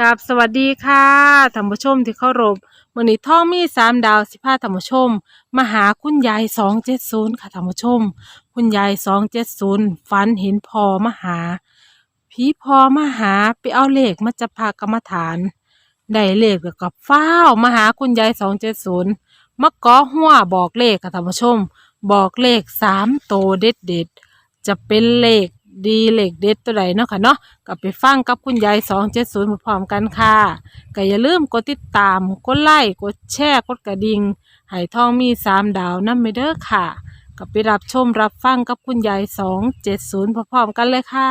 กับสวัสดีค่ะท่านผู้ชมที่เคารพมือนี้ท่องมีสามดาวสิพาท่านผู้ชมมาหาคุณยายสองเจ็ดศูนย์ค่ะท่านผู้ชม คุณยายสองเจ็ดศูนย์ฝันเห็นพอมาหาผีพอมาหาไปเอาเลขมาจะพากรรมฐานได้เลขแล้วกับฟ้าวมาหาคุณยายสองเจ็ดศูนย์มาก้อหัวบอกเลขค่ะท่านผู้ชม บอกเลขสามโตเด็ดเด็ดจะเป็นเลข ดีเลขเด็ดตัวใดเนาะค่ะเนาะก็ไปฟังกับคุณยายสองเจ็ดศูนย์พร้อมๆกันค่ะก็อย่าลืมกดติดตาม กดไลค์กดแชร์กดกระดิ่งให้ทองมีสามดาวนั่นไปเด้อค่ะก็ไปรับชมรับฟังกับคุณยายสองเจ็ดศูนย์พร้อมๆกันเลยค่ะ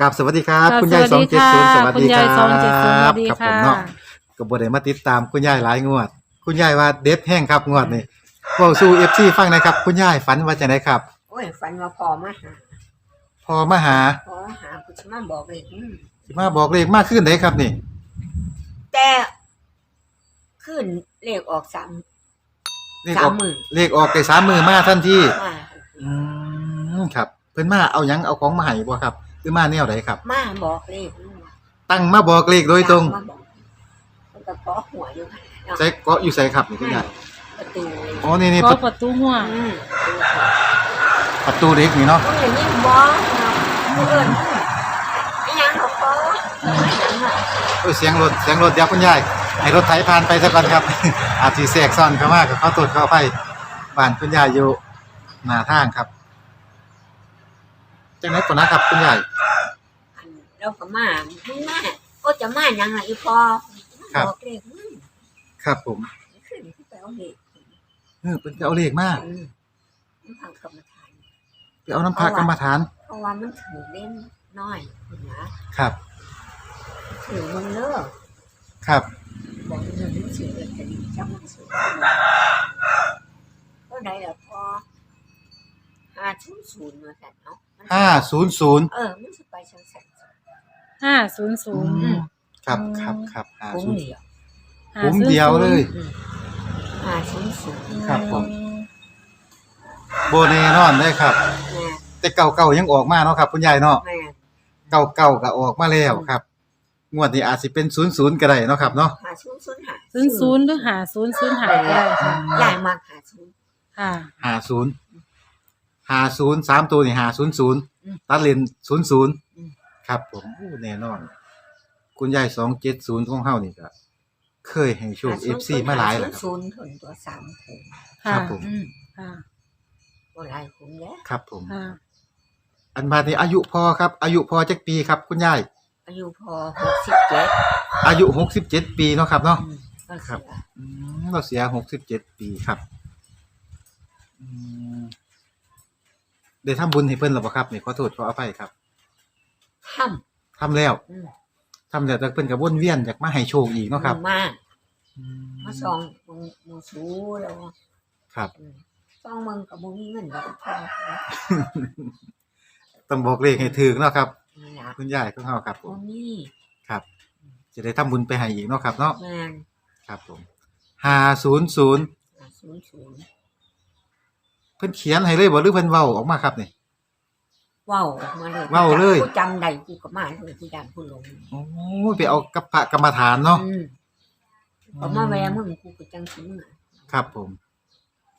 กับสวัสดีครับค่ะคุณยายสสวัองสดีเจ็ดค่ะศูนย์สวัสคุณดีคยารัยบสองเจ็ดศูนย์สวัสดีครับผค่ะ มเนาะก็บ่ได้มาติดตามคุณยายหลายงวด คุณยายว่าเด็ดแห้งครับงวดนี้เว้าสู่ FC ฟังหนะครับ คุณยายฝันว่าจังไดครับโอ้ยฝันว่าพอมาหาพอมาหาพอหากูจะมาบอกเลยอืมสิมาบอกเลขมากขึ้นได้ครับนี่ แต่ขึ้นเลขออกสามเลขสาอมอกหมื่นเลขออกได้สามมือมาทันทีมาอืมครับ เพิ่นมาเอาหยังเอาของมาให้บ่ครับหรือมาแนวใดครับ มาบอกเลขอืมตั้งมาบอกเลขโดยตรงมาบอกมันก็เกาะหัวอยู่ค่ะเนาะใส่เกาะอยู่ใส่ครับนี่คุณยายประตูเลยอ๋อนี่นี่ก็ประประตูหัวอืมประตู เล็กนี่เนาะต้องอย่างนี้บอกเนาะผู้อื่นไอ้หยังเขาเกาะไอ้หยังอะโอ้ยเสียงรถเสียงรถเดี๋ยวคุณยายให้รถไถผ่านไปซะก่อนครับ อาจสิแทรกซ้อนเข้ามากับเขาตรวจเข้าไปบ้านคุณยายอยู่หน้าทางครับจังได๋ก่อนนะครับคุณยายอันเราก็มามึงมาก็จะมาหยังล่ะอีพอมาบอกเลขอืมครับผมขึ้นไปเอาเลขเออเพิ่นไปเอาเลขมาอืมมันทางกรรมฐาน ไปเอาน้ำพระกรรมฐานเพราะว่ามันถือเล่นน้อยคุณนะครับ ถือมึงเลิกครับบอกเงินมันถือเลยจะดีจังมันถือก็ได้แล้วพอห้าชุนศูนย์มาแต่เนาะมัน500เออมันจะไปชังแสนห้าศูนย์ศูนย์อืมครับครับครับคุ้ม50เดียวคุ้มเดียวเลยอืมห้าชุนศูนย์ครับผมบ่แน่นอนเลยครับ แม่แต่เก่าๆยังออกมาเนาะครับคุณยายเนาะแม่เก่าๆก็ออกมาแล้วครับ งวดนี้อาจสิเป็น00ก็ได้เนาะครับเนาะห้าชุนศูนย์ห้าศูนย์ศูนย์หรือหาศูนย์ศูนย์หาก็ได้ค่ะใหญ่มากห้าชุนค่ะ ห้าศูนย์ห้าศูนย์สามตัวนี่ห้าศูนย์ศูนย์อืมตัดเลนศูนย์ศูนย์อืม ครับผมอู้แน่นอน คุณยายสองเจ็ดศูนย์ของเฮานี่ก็เคยให้โชคเอฟซีมาหลายแล้วครับศูนย์ถึงตัวสามถุงครัค่ะบผม อืมค่ะ บ่หลายถุงแล้วครับผม ค่ะ อันบาดนี้อายุพอครับ อายุพอจักปีครับ คุณยาย อายุพอหกสิบเจ็ดอายุหกสิบเจ็ดปีเนาะครับเนาะก็ครัเสีบยอืมเราเสียหกสิบเจ็ดปีครับอืมได้ทำบุญให้เพิ่นหรือเปล่าครับนี่ขอโทษขออภัยครับห้ทำแล้วำอืมทำแล้วแต่เพิ่นก็วนเวียนอยากมาให้โชคอีกเนาะครับมากอืมาซองมึงมึงสูแล้วครับ อืมซองมึงกับมึงมีเงินแล้วพอ ต้องบอกเลขให้ถึกเนาะครับ นี่ล่ะคุณยายของเฮาครับผบ่มมีครับ จะได้ทำบุญไปให้อีกเนาะครับเนาะแม่นครับผม500อะศูนย์ศูนย์เพิ่นเขียนให้เลยบ่หรือเพิ่นเว้าออกมาครับนี่เว้าออกมาเลยเว้าเลย กูจำได้กูก็มาเลยกูจำกูลงโอ้ยไปเอากับพระกรรมฐานเนาะอืมก็มาแวะมึงกูก็จังสิมึงครับผม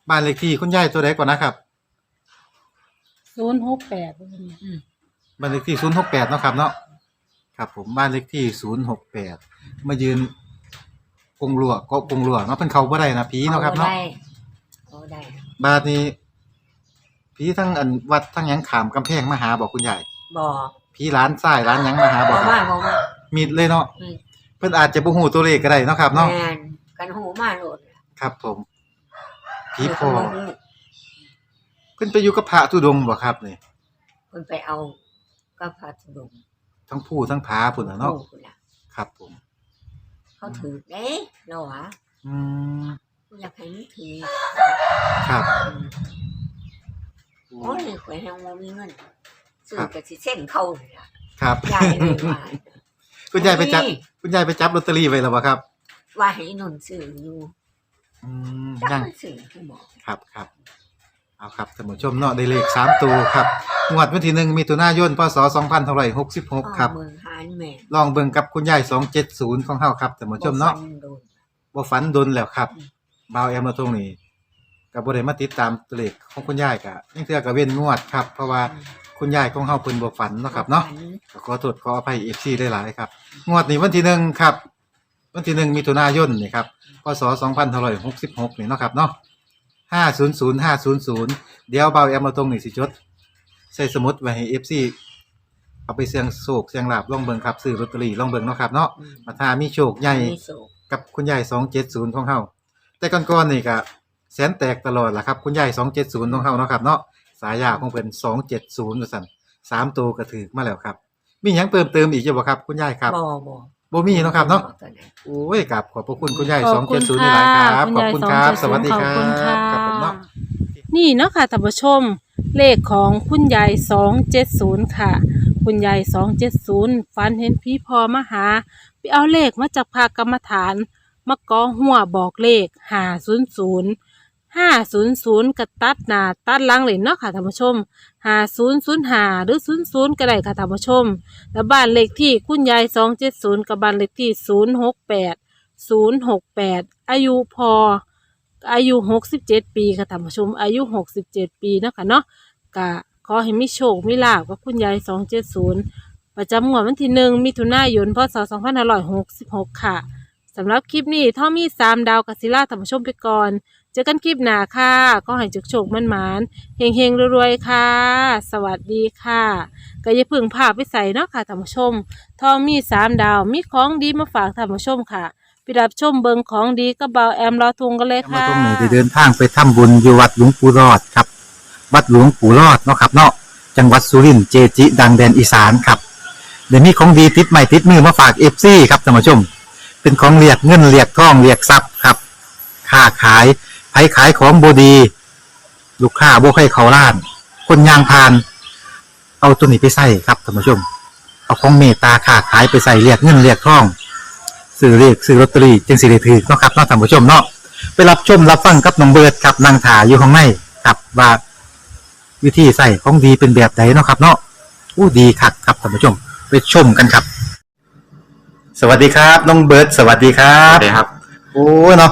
บ้านเลขที่คุณยายตัวใดก่อนนะครับ ศูนย์หกแปดอืมบ้านเลขที่068เนาะครับเนาะครับผมบ้านเลขที่068มายืนกงหลวก็กงหลวเนาะเพิ่นเข้าบ่ได้นะผีเนาะครับเนาะอได้เอาได้บาดนี้ผีทั้งอันวัดทั้งหยังขามกำแพงมาหาบอกคุณยายบ่ผีร้านซ้ายร้านหยังมาหาบบ่อกครับมาบ่มา มิดเลยเนาะอืม เพิ่นอาจจะบ่ฮู้ตัวเลขก็ได้เนาะครับเนาะแม่นกันหูมาโลดครับผมผีพเพิ่อนก็บ่รู้ เพิ่นไปอยู่กับพระธุดงค์บ่ครับนี่เพิ่นไปเอากับพระธุดงค์ทั้งผู้ทั้งผาพุ่นน่ะเนาะโอ้พุ่นล่ะครับผม เขาถือเด้เราหวะอืมกูอยากให้มึงถือครับอืมโอ้ยข่อยแฮงบ่มีเงินซื้อก็สิเส้นเข้าเลยล่ะครับยายเลยว่าคุณยายไปจับคุณยายไปจับลอตเตอรี่ไว้แล้วบ่ครับ ว่าให้นนท์ซื้ออยู่อืมจักยังมันซื้อผู้บอกครับครับ เอาครับท่านผู้ชมเนาะได้เลขสามตัวครับงวดวันที่หนึ่งมิถุนายนพศ2566ครับหมื่นห้าอันแม่นลองเบิ่งกับคุณยาย270ของเฮาครับท่านผู้ชมเนาะ บ่ฟัโดน บ่ฝันดนแล้วครับบ่าวแอมมาตรงนี้ก็บ่ได้มาติดตามตัวเลขของคุณยายก็ยังเทื่อก็เว้นงวดครับ เพราะว่าคุณยายของเฮาเพิ่นบ่ฝันเนาะครับเนาะก็ขอโทษขออภัย FC ได้หลายๆครับ งวดนี้วันที่หนึ่งครับ วันที่หนึ่งมิถุนายนนี่ครับพศ2566นี่เนาะครับเนาะ 500 500เดี๋ยวเบาแอมมาตรงนี่สิจด ใส่สมุดไว้ให้ FC เอาไปเสี่ยงโชคเสี่ยงลาบลองเบิ่งครับซื้อลอตเตอรี่ลองเบิ่งเนาะครับเนาะอืม มาถ้ามีโชคใหญ่ มีโศกกับคุณยาย270ของเฮาแต่ก่อนๆนี่ก็แสนแตกตลอดล่ะครับ คุณยาย270ของเฮาเนาะครับเนาะสายยาของเพิ่น270ว่าซั่นสามตัวก็ถูกมาแล้วครับ มีหยังเพิ่มเติมอีกอยู่บ่ครับ คุณยายครับ บ่บ่ บ่มีเนาะครับเนาะตัวนั้นโอ้ยกับขอบพระคุณคุณยายขอบคุณ270หลายๆครับ ขอบยายคุณครับ270สวัสดีครัขอบคุณค่ะบครับผมเนาะนี่เนาะค่ะท่านผู้ชม เลขของคุณยายสองเจ็ดศูนย์ค่ะ คุณยายสองเจ็ดศูนย์ฝันเห็นพี่พอมาหา ไปเอาเลขมาจากภาคกรรมฐาน มากอหัวบอกเลขห้าศูนย์ศูนย์ ห้าศูนย์ศูนย์กระตัดหนาตัดหลังเลยเนาะค่ะท่านผู้ชมห้าศูนย์ศูนย์หาหรือศูนย์ศูนย์ก็ได้ค่ะท่านผู้ชม แล้วบ้านเลขที่คุณยายสองเจ็ดศูนย์กับบ้านเลขที่ศูนย์หกแปดศูนย์หกแปดอายุพออายุหกสิบเจ็ดปีค่ะท่านผู้ชม อายุหกสิบเจ็ดปีเนาะคะเนาะกะขอให้มีโชคมีลาบกับคุณยายสองเจ็ดศูนย์ประจำงวดวันที่หนึ่งมิถุนายนพศสองพันห้าร้อยหกสิบหกค่ะสำหรับคลิปนี้ท่อมีสามดาวกัสิล่าท่านผู้ชมไปก่อน เจอกันคลิปหน้าค่ะก็ให้จุกโชคมันหมานเฮงเฮงรวยๆค่ะ สวัสดีค่ะก็อย่าเพึ่งพาไปใส่เนาะค่ะท่านผู้ชม ทอมีสามดาวมีของดีมาฝากท่านผู้ชมค่ะไปรับชมเบิงของดีกับเบาแอมรอทุงกันเลยมาค่ะ ตรงไหนได้เดินทางไปทำบุญอยู่วัดหลวงปู่รอดครับ วัดหลวงปู่รอดเนาะครับเนาะจังหวัดสุรินทร์เจจิ ดังแดนอีสานครับ เดี๋ยวนี้ของดีติดใหม่ติดมือมาฝากเอฟซีครับท่านผู้ชม เป็นของเรียกเงินเรียกทองเรียกทรัพย์ครับ ค้าขาย ผขายของบดี ลูกค้าบ่ให้เขาล้าน คนยางพาน เอาตัวนี้ไปใส่ครับท่านผู้ชม เอาของเมตตาค้าขายไปใส่เรียกเงินเรียกทองซื้อเรียกซื้อลอตเตอรี่จึงสิได้ถือเนาะครับเนาะท่านผู้ชมเนาะไปรับชมรับฟังกับน้องเบิร์ดครับนางถาอยู่ข้างในครับว่าวิธีใส่ของดีเป็นแบบไหนเนาะครับ เนาะอู้ดีคักครับท่านผู้ชม ไปชมกันครับ สวัสดีครับ น้องเบิร์ดสวัสดีครัครับบดีครับ โอ้เนาะ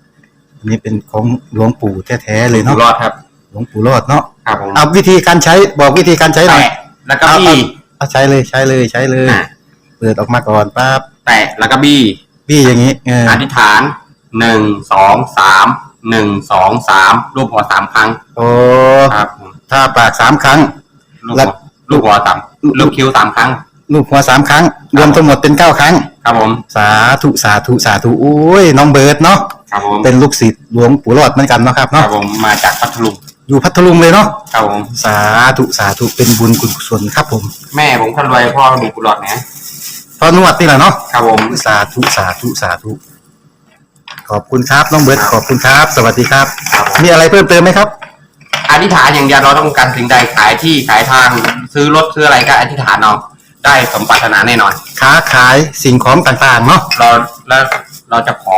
อันนี้เป็นของหลวงปู่แท้ๆเลยอยู่เนาะรอดครับหลวงปู่รอดเนาะครับผมเอาวิธีการใช้บอกวิธีการใช้หน่อยแตะแล้วก็บี้เอาใช้เลยใช้เลยใช้เลยอะเปิดออกมาก่อนปั๊บแตะแล้วก็บี้พี่อย่างนี้เอออธิษฐานหนึ่งสองสามหนึ่งสองสามรูปหัวสามครั้งโอ้ครับผมถ้าปากสามครั้ง ลูกแล้หัววลูกหัวต่ำลูกคิ้วสามครั้ง ลูกหัวสามครั้ง รวมทั้งหมดเป็นเก้าครั้ง ครับผม สาธุสาธุสาธุโอ้ยน้องเบิร์ดเนาะ ครับผมเป็นลูกศิษย์หลวงปู่รอดเหมือนกันเนาะครับครับเนาะผมมาจากพัทลุงอยู่พัทลุงเลยเนาะครับผมสาธุสาธุเป็นบุญกุศลครับผมแม่ผมคนรวยพ่อมีกุหลาบนะพอนวดนี่แหละเนาะครับผมสาธุสาธุสาธุขอบคุณครับน้องเบิร์ดขอบคุณครับ สวัสดีครับ ครับผมมีอะไรเพิ่มเติมไหมครับ อธิษฐานอย่างเดียวเราต้องการสิ่งใดขายที่ขายทางซื้อรถซื้ออะไรก็อธิษฐานเอาได้สมปรารถนาแน่นอน ค้าขายสิ่งของต่างๆเนาะเราแล้วเราจะขอ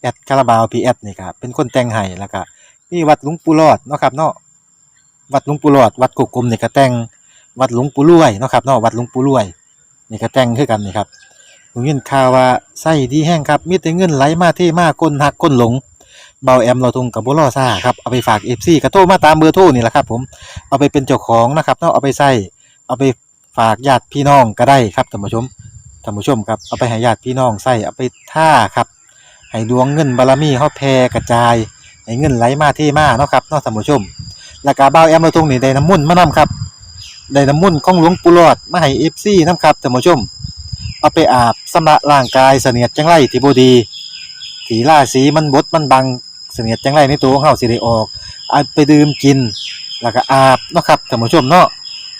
แอดคาราบาวพีแอดนี่ครับเป็นคนแต่งให้แล้วก็มีวัดหลวงปู่รอดเนาะครับเนาะวัดหลวงปู่รอด วัดกุกกลมนี่ก็แต่งวัดหลวงปู่รวยเนาะครับเนาะวัดหลวงปู่รวยนี่ก็แต่งคือกันนี่ครับผมยินข่าวว่าไส้ดีแห้งครับมีแต่เงินไหลมาเทมาคนหักคนหลงเบาแอมเราทุงกับบุรอซ่าครับเอาไปฝาก FC กระโทรมาตามเบอร์โทรนี่แหละครับ ผมเอาไปเป็นเจ้าของนะครับเนาะเอาไปใส่เอาไปฝากญาติพี่น้องก็ได้ครับท่านผู้ชมท่านผู้ชมครับเอาไปให้ญาติพี่น้องใส่เอาไปท่าครับ ให้ดวงเงินบารมีเฮาแผ่กระจาย ให้เงินไหลมาเทมาเนาะครับเนาะท่านผู้ชม แล้วก็บ่าวแอมเราตรงนี้ได้น้ำมุ่นมานํครับได้น้ำมุ่นของหลวงปู่หลอดมาให้ FC นํครับท่านผู้ชม เอาไปอาบสำระร่างกายเสนียดจังไรที่บดีที่าศีมันบดมันบังเสนียดจังไรในตัวของเฮาสิได้ออกเอาไปดื่มกิน แล้วก็อาบเนาะครับท่านผู้ชมเนาะ